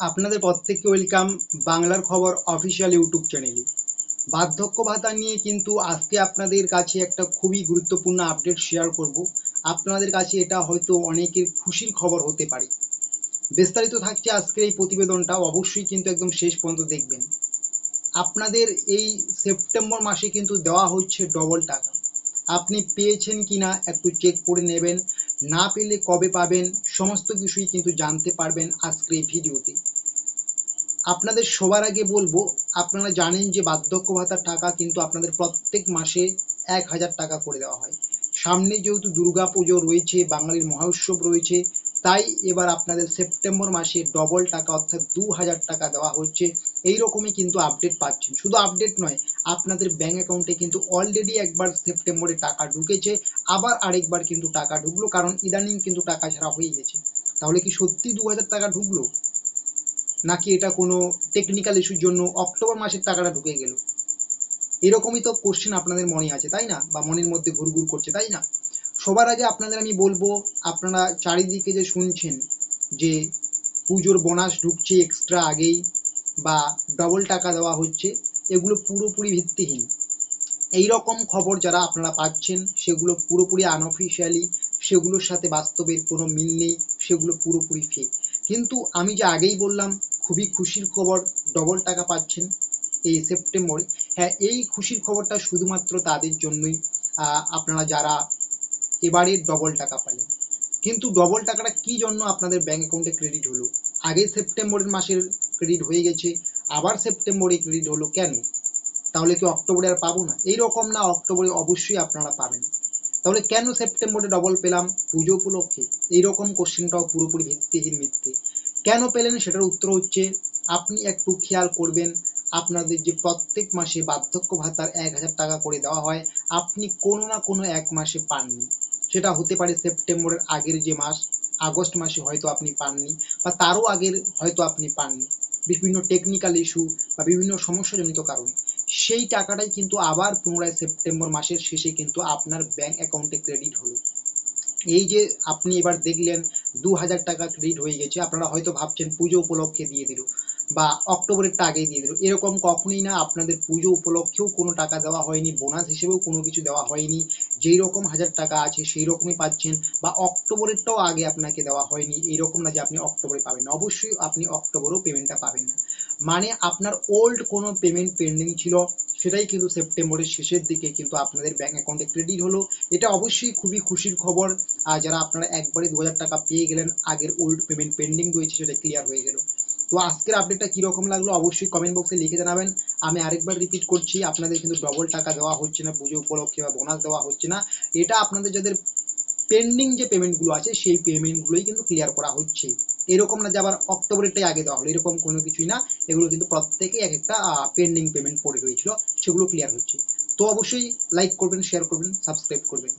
আপনাদের প্রত্যেককে ওয়েলকাম বাংলার খবর অফিসিয়াল ইউটিউব চ্যানেলে বার্ধক্য ভাতা নিয়ে কিন্তু আজকে আপনাদের কাছে একটা খুবই গুরুত্বপূর্ণ আপডেট শেয়ার করব। আপনাদের কাছে এটা হয়তো অনেকের খুশির খবর হতে পারে। বিস্তারিত থাকছে আজকের এই প্রতিবেদনটা, অবশ্যই কিন্তু একদম শেষ পর্যন্ত দেখবেন। আপনাদের এই সেপ্টেম্বর মাসে কিন্তু দেওয়া হচ্ছে ডবল টাকা। আপনি পেয়েছেন কিনা একটু চেক করে নেবেন। না পেলে কবে পাবেন? সমস্ত কিছুই কিন্তু জানতে পারবেন আজকের এই ভিডিওতে আপনাদের সবার আগে বলব, আপনারা জানেন যে বার্ধক্য ভাতার টাকা কিন্তু আপনাদের প্রত্যেক মাসে এক হাজার টাকা করে দেওয়া হয়। সামনে যেহেতু দুর্গা পুজো রয়েছে, বাঙালির মহোৎসব রয়েছে, তাই এবার আপনাদের সেপ্টেম্বর মাসে ডবল টাকা অর্থাৎ দু হাজার টাকা দেওয়া হচ্ছে। এই রকমই কিন্তু আপডেট পাচ্ছেন। শুধু আপডেট নয়, আপনাদের ব্যাঙ্ক অ্যাকাউন্টে কিন্তু অলরেডি একবার সেপ্টেম্বরে টাকা ঢুকেছে, আবার আরেকবার কিন্তু টাকা ঢুকলো, কারণ ইদানিং কিন্তু টাকা ছাড়া হয়ে গেছে। তাহলে কি সত্যি দু হাজার টাকা ঢুকলো? নাকি এটা কোনো টেকনিক্যাল ইস্যুর জন্য অক্টোবর মাসের টাকাটা ঢুকে গেল? এরকমই তো কোশ্চেন আপনাদের মনে আছে, তাই না? বা মনের মধ্যে ঘুরঘুর করছে, তাই না? সবার আগে আপনাদের আমি বলব, আপনারা চারিদিকে যে শুনছেন যে পুজোর বোনাস ঢুকছে এক্সট্রা আগেই বা ডবল টাকা দেওয়া হচ্ছে, এগুলো পুরোপুরি ভিত্তিহীন। এই রকম খবর যারা আপনারা পাচ্ছেন, সেগুলো পুরোপুরি আনঅফিসিয়ালি সেগুলোর সাথে বাস্তবের কোনো মিল নেই, সেগুলো পুরোপুরি ফেক কিন্তু আমি যে আগেই বললাম, খুবই খুশির খবর ডবল টাকা পাচ্ছেন এই সেপ্টেম্বরে হ্যাঁ এই খুশির খবরটা শুধুমাত্র তাদের জন্যই আপনারা যারা এবারে ডবল টাকা পেলেন। কিন্তু ডবল টাকাটা কি জন্য আপনাদের ব্যাংক অ্যাকাউন্টে ক্রেডিট হলো? আগে সেপ্টেম্বরের মাসের ক্রেডিট হয়ে গেছে, আবার সেপ্টেম্বরে ক্রেডিট হলো কেন? তাহলে কি অক্টোবরে আর পাবো না? এই রকম না অক্টোবরে অবশ্যই আপনারা পাবেন। তাহলে কেন সেপ্টেম্বরে ডবল পেলাম? পুজো উপলক্ষে। এইরকম কোশ্চেনটাও পুরোপুরি ভিত্তিহীন মিথ্যে কেন পেলেন সেটার উত্তর হচ্ছে, আপনি একটু খেয়াল করবেন, আপনাদের যে প্রত্যেক মাসে বার্ধক্য ভাতার এক হাজার টাকা করে দেওয়া হয়, আপনি কোনো না কোনো এক মাসে পাননি। সেটা হতে পারে সেপ্টেম্বরের আগের যে মাস, আগস্ট মাসে হয়তো আপনি পাননি, বা তারও আগের হয়তো আপনি পাননি। বিভিন্ন টেকনিক্যাল ইস্যু বা বিভিন্ন সমস্যাজনিত কারণে। সেই টাকাটাই কিন্তু আবার পুনরায় সেপ্টেম্বর মাসের শেষে কিন্তু আপনার ব্যাংক অ্যাকাউন্টে ক্রেডিট হলো। এই যে আপনি এবার দেখলেন দু হাজার টাকা ক্রেডিট হয়ে গেছে, আপনারা হয়তো ভাবছেন পুজো উপলক্ষে দিয়ে দিল বা অক্টোবরেরটা আগেই দিয়ে দিল। এরকম কখনোই না আপনাদের পুজো উপলক্ষেও কোনো টাকা দেওয়া হয়নি বোনাস হিসেবেও কোনো কিছু দেওয়া হয়নি। যেই রকম হাজার টাকা আছে সেই রকমই পাচ্ছেন বা অক্টোবরেরটাও আগে আপনাকে দেওয়া হয়নি। এইরকম না যে আপনি অক্টোবরে পাবেন অবশ্যই আপনি অক্টোবরেও পেমেন্টটা পাবেন না। মানে আপনার ওল্ড কোনো পেমেন্ট পেন্ডিং ছিল, সেটাই কিন্তু সেপ্টেম্বরের শেষের দিকে কিন্তু আপনাদের ব্যাংক অ্যাকাউন্টে ক্রেডিট হলো। এটা অবশ্যই খুবই খুশির খবর। আর যারা আপনারা একবারে দু হাজার টাকা পেয়ে গেলেন, আগের ওল্ড পেমেন্ট পেন্ডিং রয়েছে, সেটা ক্লিয়ার হয়ে গেল। তো আজকের আপডেটটা কীরকম লাগল অবশ্যই কমেন্ট বক্সে লিখে জানাবেন। আমি আরেকবার রিপিট করছি, আপনাদের কিন্তু ডবল টাকা দেওয়া হচ্ছে না, পুজো উপলক্ষে বা বোনাস দেওয়া হচ্ছে না। এটা আপনাদের যাদের পেন্ডিং যে পেমেন্টগুলো আছে, সেই পেমেন্টগুলোই কিন্তু ক্লিয়ার করা হচ্ছে। এরকম না যে আবার অক্টোবরেরটাই আগে দেওয়া হলো, এরকম কোনো কিছুই না। এগুলো কিন্তু প্রত্যেকেই এক একটা পেন্ডিং পেমেন্ট পড়ে রয়েছিল, সেগুলো ক্লিয়ার হচ্ছে। তো অবশ্যই লাইক করবেন শেয়ার করবেন সাবস্ক্রাইব করবেন।